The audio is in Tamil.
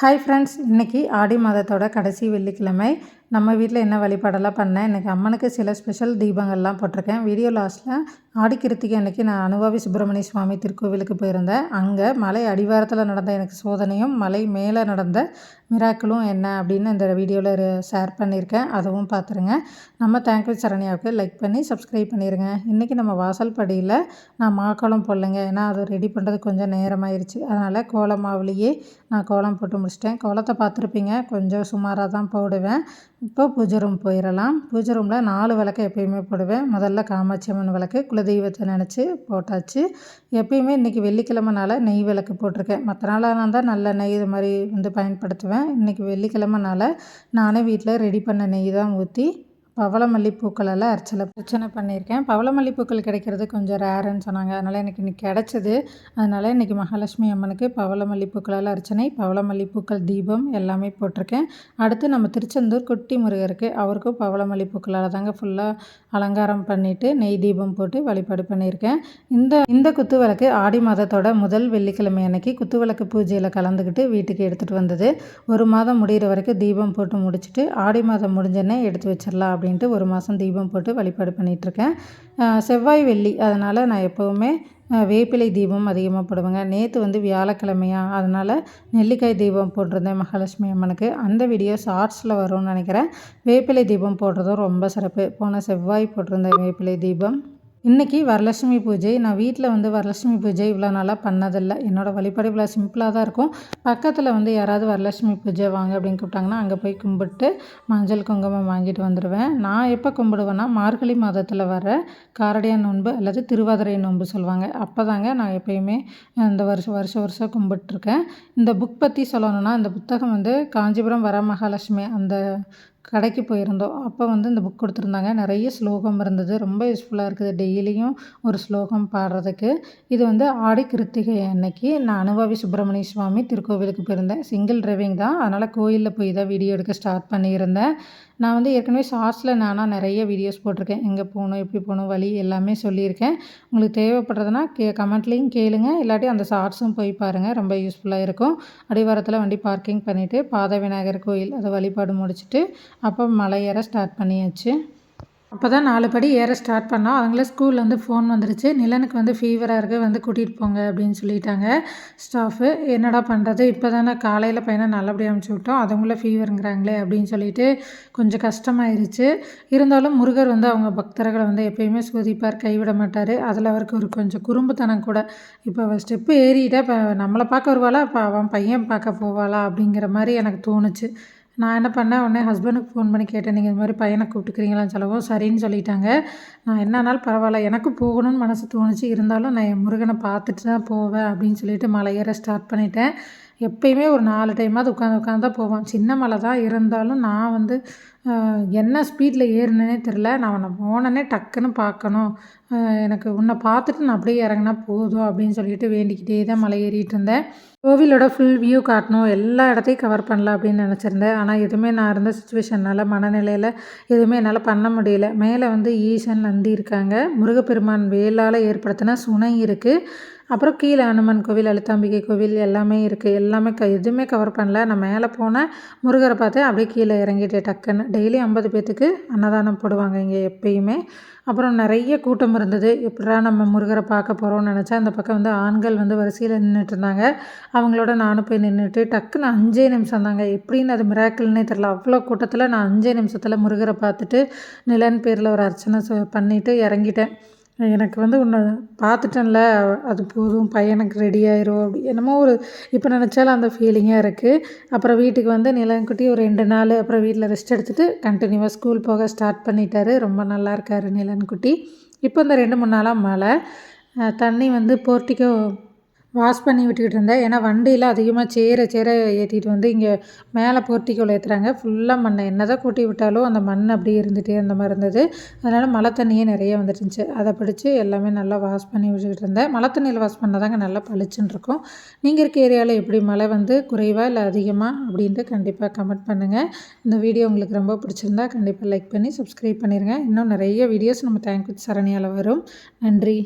ஹாய் ஃப்ரெண்ட்ஸ் இன்றைக்கி ஆடி மாதத்தோட கடைசி வெள்ளிக்கிழமை. நம்ம வீட்டில் என்ன வழிபாடெல்லாம் பண்ணேன்? எனக்கு அம்மனுக்கு சில ஸ்பெஷல் தீபங்கள்லாம் போட்டிருக்கேன். வீடியோ லாஸ்ட்டில் ஆடி கிருத்திகை அன்றைக்கி நான் அனுபவி சுப்பிரமணிய சுவாமி திருக்கோவிலுக்கு போயிருந்தேன். அங்கே மலை அடிவாரத்தில் நடந்த எனக்கு சோதனையும் மலை மேலே நடந்த மிராக்களும் என்ன அப்படின்னு இந்த வீடியோவில் ஷேர் பண்ணியிருக்கேன். அதுவும் பார்த்துருங்க நம்ம தேங்க்யூ சரண்யாவுக்கு லைக் பண்ணி சப்ஸ்கிரைப் பண்ணிடுங்க இன்றைக்கி நம்ம வாசல் படியில் நான் மாக்கோளம் போடலைங்க. ஏன்னா அது ரெடி பண்ணுறது கொஞ்சம் நேரமாயிருச்சு. அதனால் கோலம் மாவுலேயே நான் கோலம் போட்டு முடிச்சிட்டேன். கோலத்தை பார்த்துருப்பீங்க. கொஞ்சம் சுமாராக தான் போடுவேன். இப்போ பூஜை ரூம் போயிடலாம் பூஜை ரூமில் நாலு விளக்கு எப்பயுமே போடுவேன். முதல்ல காமாட்சி அம்மன் விளக்கு குலதெய்வத்தை நினச்சி போட்டாச்சு. எப்பயுமே இன்றைக்கி வெள்ளிக்கிழமைனால நெய் விளக்கு போட்டிருக்கேன். மற்ற நாளாக தான் நல்ல நெய் இது மாதிரி வந்து பயன்படுத்துவேன். இன்றைக்கி வெள்ளிக்கிழமைனால நானே வீட்டில் ரெடி பண்ண நெய் தான் ஊற்றி பவளமல்லி பூக்களெல்லாம் அர்ச்சனை பிரச்சனை பண்ணியிருக்கேன். பவளமல்லி பூக்கள் கிடைக்கிறது கொஞ்சம் ரேருன்னு சொன்னாங்க. அதனால் எனக்கு இன்றைக்கி கிடச்சிது. அதனால் இன்றைக்கி மகாலட்சுமி அம்மனுக்கு பவளமல்லி பூக்களெல்லாம் அர்ச்சனை பவளமல்லி பூக்கள் தீபம் எல்லாமே போட்டிருக்கேன். அடுத்து நம்ம திருச்செந்தூர் குட்டி முருகருக்கு அவருக்கும் பவளமல்லி பூக்களால் தாங்க ஃபுல்லாக அலங்காரம் பண்ணிவிட்டு நெய் தீபம் போட்டு வழிபாடு பண்ணியிருக்கேன். இந்த இந்த குத்து விளக்கு ஆடி மாதத்தோட முதல் வெள்ளிக்கிழமை அன்னைக்கு குத்து விளக்கு பூஜையில் கலந்துக்கிட்டு வீட்டுக்கு எடுத்துகிட்டு வந்தது. ஒரு மாதம் முடிகிற வரைக்கும் தீபம் போட்டு முடிச்சுட்டு ஆடி மாதம் முடிஞ்சோடனே எடுத்து வச்சிடலாம் அப்படின்னு அப்படின்ட்டு ஒரு மாதம் தீபம் போட்டு வழிபாடு பண்ணிகிட்ருக்கேன் செவ்வாய் வெள்ளி. அதனால் நான் எப்போவுமே வேப்பிலை தீபம் அதிகமாக போடுவேங்க. நேற்று வந்து வியாழக்கிழமையா அதனால் நெல்லிக்காய் தீபம் போட்டிருந்தேன் மகாலட்சுமி அம்மனுக்கு. அந்த வீடியோ ஷார்ட்ஸில் வரும்னு நினைக்கிறேன். வேப்பிலை தீபம் போடுறதும் ரொம்ப சிறப்பு. போன செவ்வாய் போட்டிருந்தேன் வேப்பிலை தீபம். இன்றைக்கி வரலட்சுமி பூஜை. நான் வீட்டில் வந்து வரலட்சுமி பூஜை இவ்வளோ நாளாக பண்ணதில்லை. என்னோடய வழிபாடு இவ்வளோ சிம்பிளாக தான் இருக்கும். பக்கத்தில் வந்து யாராவது வரலட்சுமி பூஜை வாங்க அப்படின்னு கூப்பிட்டாங்கன்னா அங்கே போய் கும்பிட்டு மஞ்சள் குங்குமம் வாங்கிட்டு வந்துடுவேன் நான் எப்போ கும்பிடுவேன்னா மார்கழி மாதத்தில் வர காரடியா நோன்பு அல்லது திருவாதிரை நோன்பு சொல்லுவாங்க. அப்போ தாங்க நான் எப்போயுமே இந்த வருஷம் வருஷம் வருஷம் கும்பிட்டுருக்கேன். இந்த புக் பற்றி சொல்லணுன்னா இந்த புத்தகம் வந்து காஞ்சிபுரம் வர மகாலட்சுமி அந்த கடைக்கு போயிருந்தோம். அப்போ வந்து இந்த புக் கொடுத்துருந்தாங்க. நிறைய ஸ்லோகம் இருந்தது. ரொம்ப யூஸ்ஃபுல்லாக இருக்குது. டெய்லியும் ஒரு ஸ்லோகம் பாடுறதுக்கு. இது வந்து ஆடி கிருத்திகை அன்னைக்கு. நான் அனுபவி சுப்பிரமணிய சுவாமி திருக்கோவிலுக்கு போயிருந்தேன். சிங்கிள் டிரைவிங் தான். அதனால் கோயிலில் போய் தான் வீடியோ எடுக்க ஸ்டார்ட் பண்ணியிருந்தேன். நான் வந்து ஏற்கனவே ஷார்ட்ஸில் நானாக நிறைய வீடியோஸ் போட்டிருக்கேன். எங்கே போகணும் எப்படி போகணும் வழி எல்லாமே சொல்லியிருக்கேன். உங்களுக்கு தேவைப்படுறதுனா கே கமெண்ட்லேயும் கேளுங்க. இல்லாட்டி அந்த ஷார்ட்ஸும் போய் பாருங்கள் ரொம்ப யூஸ்ஃபுல்லாக இருக்கும். அடிவாரத்தில் வண்டி பார்க்கிங் பண்ணிவிட்டு பாத விநாயகர் கோயில் அதை வழிபாடு முடிச்சுட்டு அப்போ மலை ஏற ஸ்டார்ட் பண்ணியாச்சு. அப்போ தான் நாலு படி ஏற ஸ்டார்ட் பண்ணோம். அவங்களே ஸ்கூல்லேருந்து ஃபோன் வந்துருச்சு. நிலனுக்கு வந்து ஃபீவராக இருக்குது வந்து கூட்டிகிட்டு போங்க அப்படின்னு சொல்லிட்டாங்க ஸ்டாஃபு என்னடா பண்ணுறது இப்போ தானே காலையில் பையனை நல்லபடியாக அனுப்பிச்சி விட்டோம். அதுங்கள ஃபீவருங்கிறாங்களே அப்படின்னு சொல்லிட்டு கொஞ்சம் கஷ்டமாயிருச்சு. இருந்தாலும் முருகர் வந்து அவங்க பக்தர்களை வந்து எப்பயுமே சோதிப்பார் கைவிட மாட்டார். அதில் அவருக்கு ஒரு கொஞ்சம் குறும்புத்தனம் கூட. இப்போ ஸ்டெப்பு ஏறிட்டா இப்போ நம்மளை பார்க்க வருவாளா? இப்போ அவன் பையன் பார்க்க போவாளா? அப்படிங்கிற மாதிரி எனக்கு தோணுச்சு. நான் என்ன பண்ணேன்? உடனே ஹஸ்பண்டுக்கு ஃபோன் பண்ணி கேட்டேன். நீங்கள் இந்த மாதிரி பையனை கூப்பிட்டுக்கிறீங்களான்னு சொல்லவும் சரின்னு சொல்லிட்டாங்க. நான் என்னன்னாலும் பரவாயில்ல. எனக்கு போகணும்னு மனசு தோணுச்சு. இருந்தாலும் நான் என் முருகனை பார்த்துட்டு தான் போவேன். அப்படின்னு சொல்லிட்டு மலை ஏற ஸ்டார்ட் பண்ணிட்டேன். எப்பயுமே ஒரு நாலு டைமாவது உட்காந்து உட்காந்து தான் போவான். சின்ன மலை தான் இருந்தாலும் நான் வந்து என்ன ஸ்பீடில் ஏறினேனே தெரில நான் உன்னை போனனே டக்குன்னு பார்க்கணும். எனக்கு உன்னை பார்த்துட்டு நான் அப்படியே இறங்கினா போதும் அப்படின்னு சொல்லிட்டு வேண்டிக்கிட்டே தான் மலை ஏறிட்டு இருந்தேன். கோவிலோட ஃபுல் வியூ காட்டணும். எல்லா இடத்தையும் கவர் பண்ணலாம் அப்படின்னு நினச்சிருந்தேன். ஆனால் எதுவுமே நான் இருந்த சுச்சுவேஷனால் மனநிலையில் எதுவுமே என்னால் பண்ண முடியல. மேலே வந்து ஈசன் நந்தி இருக்காங்க. முருகப்பெருமான் வேலால் ஏற்படுத்தின சுனை இருக்குது அப்புறம் கீழே அனுமன் கோவில் அழுத்தாம்பிகை கோவில் எல்லாமே இருக்குது எல்லாமே க எதுவுமே கவர் பண்ணல. நான் மேலே போனேன் முருகரை பார்த்து அப்படியே கீழே இறங்கிட்டேன் டக்குன்னு டெய்லி ஐம்பது பேர்த்துக்கு அன்னதானம் போடுவாங்க இங்கே எப்பயுமே. அப்புறம் நிறைய கூட்டம் இருந்தது. எப்படா நம்ம முருகரை பார்க்க போகிறோம்னு நினச்சா அந்த பக்கம் வந்து ஆண்கள் வந்து வரிசையில் நின்றுட்டு இருந்தாங்க. அவங்களோட நானும் போய் நின்றுட்டு டக்குன்னு அஞ்சே நிமிஷம் தாங்க. எப்படின்னு அது மிராக்கிள்னே தெரில அவ்வளோ கூட்டத்தில் நான் அஞ்சே நிமிஷத்தில் முருகரை பார்த்துட்டு நிலன் பேரில் ஒரு அர்ச்சனை பண்ணிவிட்டு இறங்கிட்டேன். எனக்கு வந்து உன்னை பார்த்துட்டேன்ல அது போதும் பையனுக்கு ரெடி ஆயிரும் அப்படி. என்னமோ ஒரு இப்போ நினச்சாலும் அந்த ஃபீலிங்காக இருக்குது அப்புறம் வீட்டுக்கு வந்து நிலன்குட்டி ஒரு ரெண்டு நாள் அப்புறம் வீட்டில் ரெஸ்ட் எடுத்துகிட்டு கண்டினியூவாக ஸ்கூல் போக ஸ்டார்ட் பண்ணிட்டாரு. ரொம்ப நல்லா இருக்கார் நிலன்குட்டி. இப்போ இந்த ரெண்டு மூணு நாளாக மழை. தண்ணி வந்து போர்ட்டிக்கோ வாஷ் பண்ணி விட்டுக்கிட்டு இருந்தேன். ஏன்னா வண்டியில் அதிகமாக சேர சேர ஏற்றிட்டு வந்து இங்கே மேலே போர்ட்டிக்கோவில் ஏற்றுறாங்க ஃபுல்லாக மண்ணை என்ன தான் கூட்டி விட்டாலும் அந்த மண் அப்படியே இருந்துகிட்டே அந்த மாதிரி இருந்தது. அதனால் மழை தண்ணியே நிறைய வந்துட்டுருந்துச்சு அதை பிடிச்சி எல்லாமே நல்லா வாஷ் பண்ணி விட்டுக்கிட்டு இருந்தேன். மழை தண்ணியில் வாஷ் பண்ணால் தாங்க நல்லா பளிச்சுன்னு இருக்கும். நீங்கள் இருக்க ஏரியாவில் எப்படி மழை வந்து குறைவாக இல்லை அதிகமாக அப்படின்ட்டு கண்டிப்பாக கமெண்ட் பண்ணுங்கள் இந்த வீடியோ உங்களுக்கு ரொம்ப பிடிச்சிருந்தா கண்டிப்பாக லைக் பண்ணி சப்ஸ்கிரைப் பண்ணிடுங்க இன்னும் நிறைய வீடியோஸ் நம்ம தேங்க்யூ சரணியால் வரும். நன்றி.